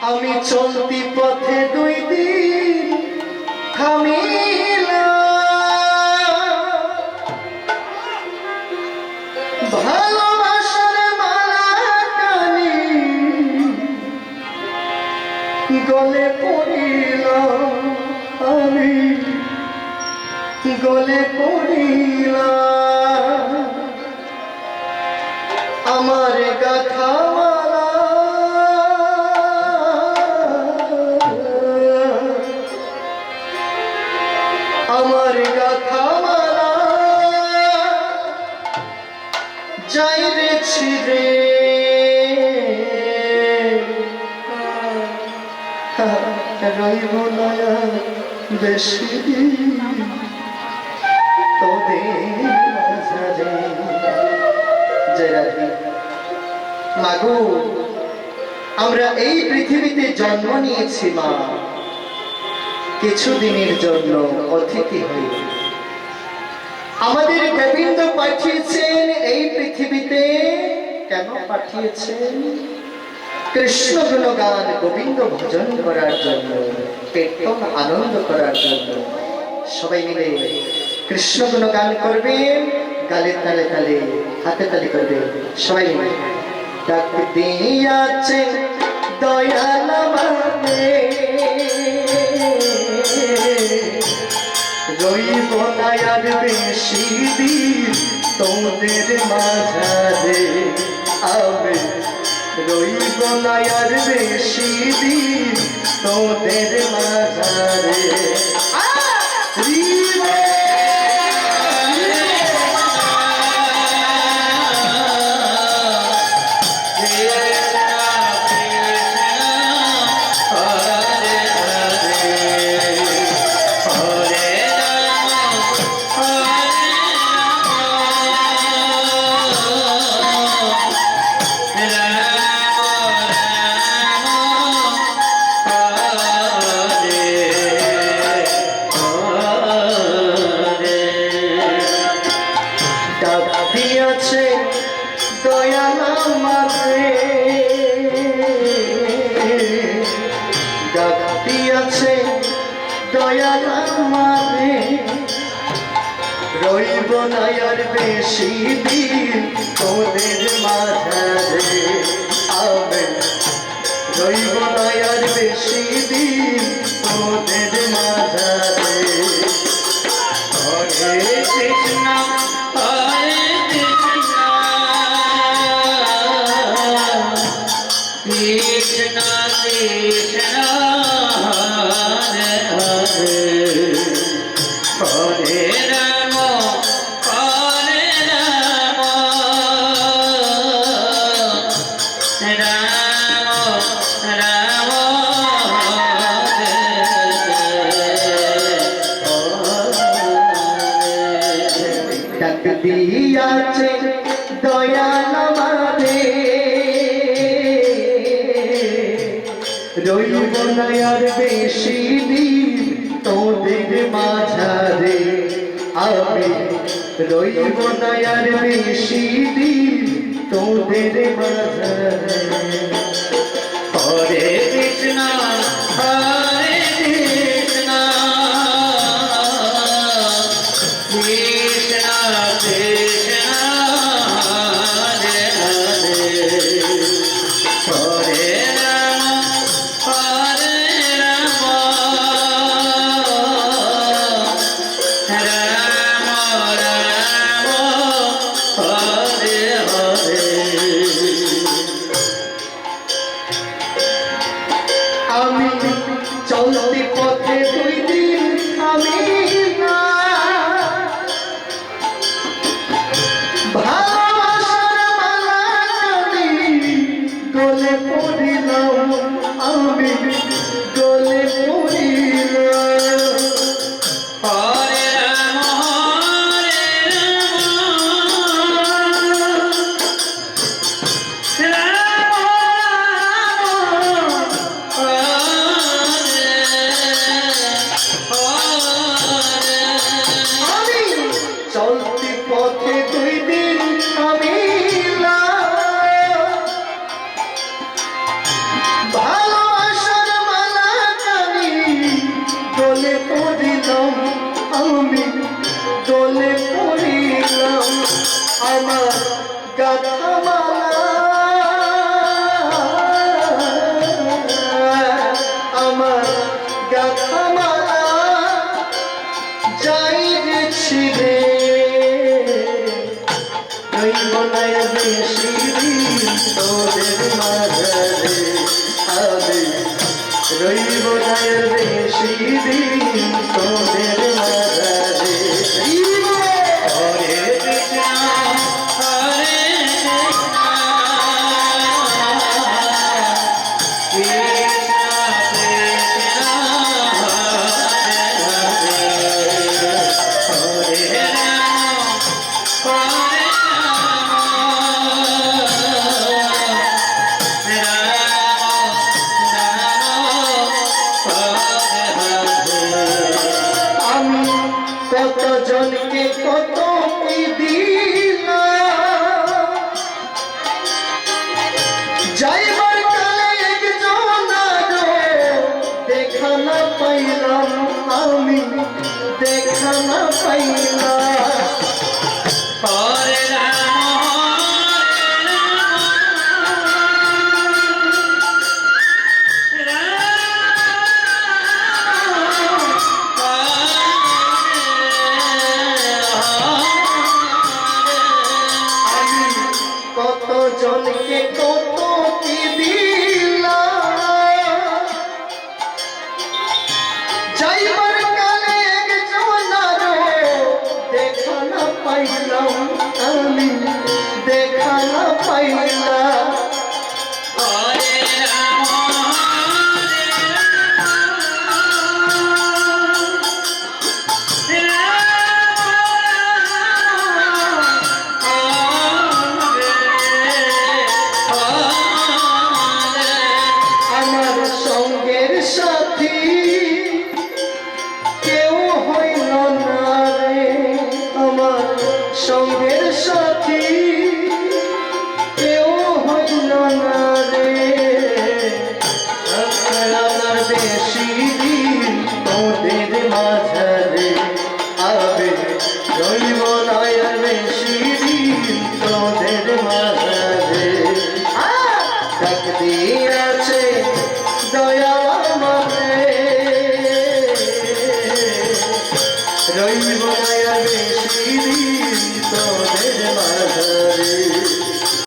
আমি চলতি পথে দুই দিন থামিলাম। গলে আমি গলে পড়িলাম। আমার গাথা রইব না বেশি মাগো, আমরা এই পৃথিবীতে জন্ম নিয়েছি, মা। কিছুদিনের জন্য অতিথি হই আমাদের গোবিন্দ পাঠিয়েছেন এই পৃথিবীতে। কেন পাঠিয়েছেন? কৃষ্ণ গুণগান, গোবিন্দ ভজন করার জন্য, কীর্তন আনন্দ করার জন্য। সবাই মিলে কৃষ্ণ গুণগান করবেন গালে তালে তালে, হাতে তালে করবে। সবাই মিলে ডাক দিয়াছে, দয়াল আমাকে। রইব না বেশি দিন তোমাদের মাঝারে। আমি রইব না আর বেশি দিন তোদের মাঝারে। দয়াল আমারে রইব না আর বেশি দিন তোদের মাঝারে। আমি রইব না আর বেশি দিন তোদের মাঝারে। হরে কৃষ্ণ হরে কৃষ্ণ। কৃষ্ণ কৃষ্ণ। দিয়াছে দয়াল আমারে রইব না আর বেশি দিন তোদের মাঝারে আমি রইব না আর বেশি দিন তোদের মাঝারে গলে পড়িলাম আমি আমি দোলে পড়িলাম আমার গাথামালা। আমার গাথামালা যাই গেছি রে। বনায় বেশি মাঝে আমি রইব না কতজনকে কত Take no, no.